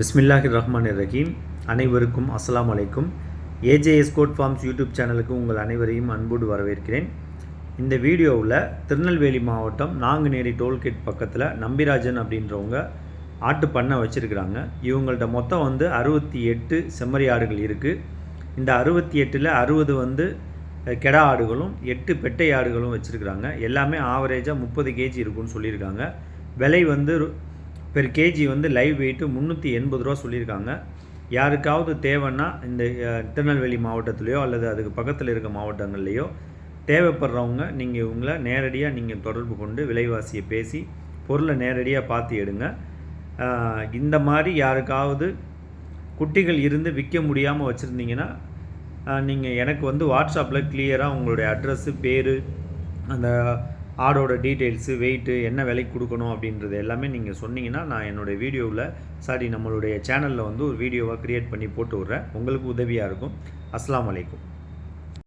பிஸ்மில்லாஹிர் ரஹ்மான் ரஹீம் அனைவருக்கும் அஸ்லாம் அலைக்கும். ஏஜேஎஸ் கோட் ஃபார்ம்ஸ் யூடியூப் சேனலுக்கு உங்கள் அனைவரையும் அன்போடு வரவேற்கிறேன். இந்த வீடியோவில் திருநெல்வேலி மாவட்டம் நாங்குநேரி டோல்கேட் பக்கத்தில் நம்பிராஜன் அப்படின்றவங்க ஆட்டு பண்ணை வச்சுருக்கிறாங்க. இவங்கள்ட்ட மொத்தம் வந்து அறுபத்தி எட்டு செம்மறி ஆடுகள் இருக்குது இந்த அறுபத்தி எட்டில் அறுபது வந்து கெடா ஆடுகளும் எட்டு பெட்டை ஆடுகளும் வச்சுருக்கிறாங்க. எல்லாமே ஆவரேஜாக முப்பது கேஜி இருக்குன்னு சொல்லியிருக்காங்க. விலை வந்து பெர் கேஜி வந்து லைவ் வெயிட்டு முந்நூற்றி எண்பது ரூபா சொல்லியிருக்காங்க. யாருக்காவது தேவைன்னா இந்த திருநெல்வேலி மாவட்டத்துலேயோ அல்லது அதுக்கு பக்கத்தில் இருக்க மாவட்டங்கள்லேயோ தேவைப்படுறவங்க நீங்கள் உங்களை நேரடியாக நீங்கள் தொடர்பு கொண்டு விலைவாசியை பேசி பொருளை நேரடியாக பார்த்து எடுங்க. இந்த மாதிரி யாருக்காவது குட்டிகள் இருந்து விற்க முடியாமல் வச்சுருந்தீங்கன்னா நீங்கள் எனக்கு வந்து வாட்ஸ்அப்பில் கிளியராக உங்களுடைய அட்ரஸ்ஸு பேர் அந்த ஆடோட டீட்டெயில்ஸு வெயிட்டு என்ன விலைக்கு கொடுக்கணும் அப்படின்றது எல்லாமே நீங்கள் சொன்னீங்கன்னா நான் என்னுடைய வீடியோவில் சாரி நம்மளுடைய சேனலில் வந்து ஒரு வீடியோவாக க்ரியேட் பண்ணி போட்டு விட்றேன். உங்களுக்கு உதவியாக இருக்கும். அஸ்லாம் வலைக்கும்